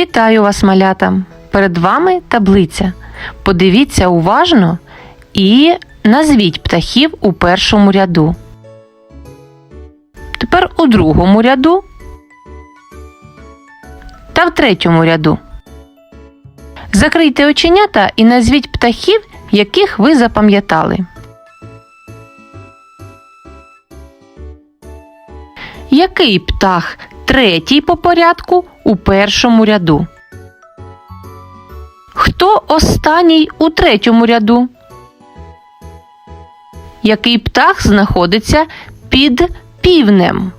Вітаю вас, малята! Перед вами таблиця. Подивіться уважно і назвіть птахів у першому ряду. Тепер у другому ряду та в третьому ряду. Закрийте оченята і назвіть птахів, яких ви запам'ятали. Який птах третій по порядку у першому ряду? Хто останній у третьому ряду? Який птах знаходиться під півнем?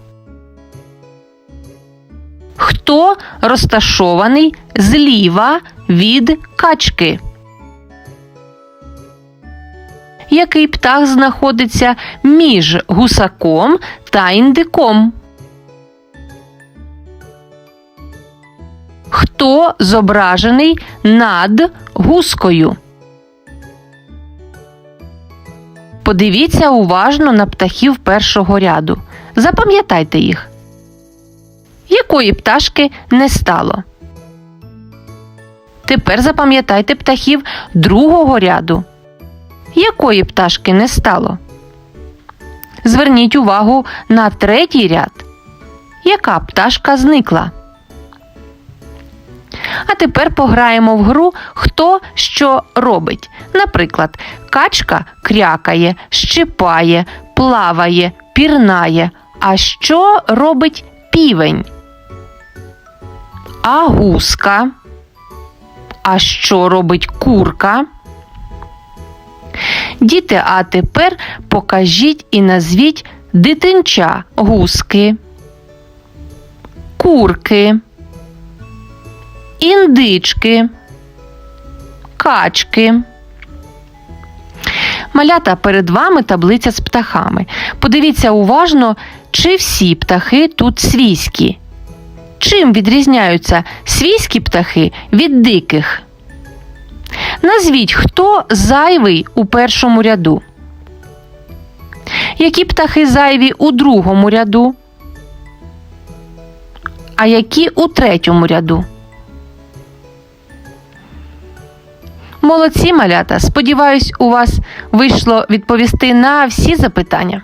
Хто розташований зліва від качки? Який птах знаходиться між гусаком та індиком? Хто зображений над гускою? Подивіться уважно на птахів першого ряду. Запам'ятайте їх. Якої пташки не стало? Тепер запам'ятайте птахів другого ряду. Якої пташки не стало? Зверніть увагу на третій ряд. Яка пташка зникла? А тепер пограємо в гру Хто що робить. Наприклад, качка крякає, щипає, плаває, пірнає. А що робить півень? А гуска? А що робить курка? Діти, а тепер покажіть і назвіть дитинча гуски, курки індички, качки. Малята перед вами таблиця з птахами. Подивіться уважно, чи всі птахи тут свійські. Чим відрізняються свійські птахи від диких? Назвіть, хто зайвий у першому ряду. Які птахи зайві у другому ряду? А які у третьому ряду? Молодці малята! Сподіваюсь, у вас вийшло відповісти на всі запитання.